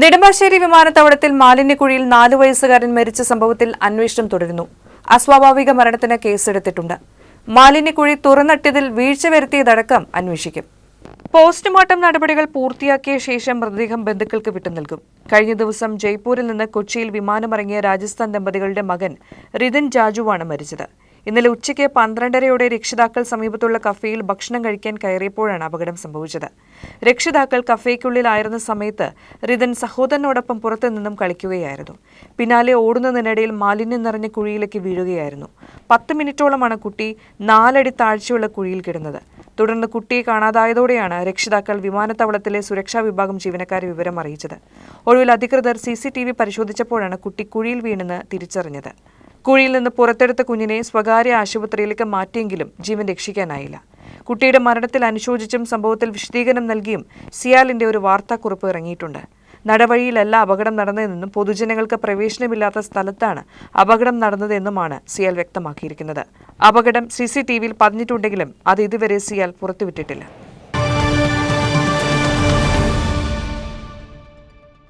നെടുമ്പാശ്ശേരി വിമാനത്താവളത്തിൽ മാലിന്യക്കുഴിയിൽ നാലു വയസ്സുകാരൻ മരിച്ച സംഭവത്തിൽ അന്വേഷണം തുടരുന്നു. അസ്വാഭാവിക മരണത്തിന് കേസെടുത്തിട്ടുണ്ട്. മാലിന്യക്കുഴി തുറന്നിട്ടതിൽ വീഴ്ച വരുത്തിയതടക്കം അന്വേഷിക്കും. പോസ്റ്റ്മോർട്ടം നടപടികൾ പൂർത്തിയാക്കിയ ശേഷം മൃതദേഹം ബന്ധുക്കൾക്ക് വിട്ടു നൽകും. കഴിഞ്ഞ ദിവസം ജയ്പൂരിൽ നിന്ന് കൊച്ചിയിൽ വിമാനമിറങ്ങിയ രാജസ്ഥാൻ ദമ്പതികളുടെ മകൻ റിതിൻ ജാജുവാണ് മരിച്ചത്. ഇന്നലെ ഉച്ചയ്ക്ക് പന്ത്രണ്ടരയോടെ രക്ഷിതാക്കൾ സമീപത്തുള്ള കഫേയിൽ ഭക്ഷണം കഴിക്കാൻ കയറിയപ്പോഴാണ് അപകടം സംഭവിച്ചത്. രക്ഷിതാക്കൾ കഫേക്കുള്ളിലായിരുന്ന സമയത്ത് റിതൻ സഹോദരനോടൊപ്പം പുറത്തുനിന്നും കളിക്കുകയായിരുന്നു. പിന്നാലെ ഓടുന്നതിനിടയിൽ മാലിന്യം നിറഞ്ഞ കുഴിയിലേക്ക് വീഴുകയായിരുന്നു. പത്ത് മിനിറ്റോളമാണ് കുട്ടി നാലടി താഴ്ചയുള്ള കുഴിയിൽ കിടന്നത്. തുടർന്ന് കുട്ടിയെ കാണാതായതോടെയാണ് രക്ഷിതാക്കൾ വിമാനത്താവളത്തിലെ സുരക്ഷാ വിഭാഗം ജീവനക്കാരെ വിവരം അറിയിച്ചത് ഒടുവിൽ അധികൃതർ സി പരിശോധിച്ചപ്പോഴാണ് കുട്ടി കുഴിയിൽ വീണെന്ന് തിരിച്ചറിഞ്ഞത്. കുഴിയിൽ നിന്ന് പുറത്തെടുത്ത കുഞ്ഞിനെ സ്വകാര്യ ആശുപത്രിയിലേക്ക് മാറ്റിയെങ്കിലും ജീവൻ രക്ഷിക്കാനായില്ല. കുട്ടിയുടെ മരണത്തിൽ അനുശോചിച്ചും സംഭവത്തിൽ വിശദീകരണം നൽകിയും സിയാലിന്റെ ഒരു വാർത്താക്കുറിപ്പ് ഇറങ്ങിയിട്ടുണ്ട്. നടവഴിയിലല്ല അപകടം നടന്നതെന്നും പൊതുജനങ്ങൾക്ക് പ്രവേശനമില്ലാത്ത സ്ഥലത്താണ് അപകടം നടന്നതെന്നുമാണ് സിയാൽ വ്യക്തമാക്കിയിരിക്കുന്നത്. അപകടം സി സി ടി വിയിൽ പതിഞ്ഞിട്ടുണ്ടെങ്കിലും അത് ഇതുവരെ സിയാൽ പുറത്തുവിട്ടിട്ടില്ല.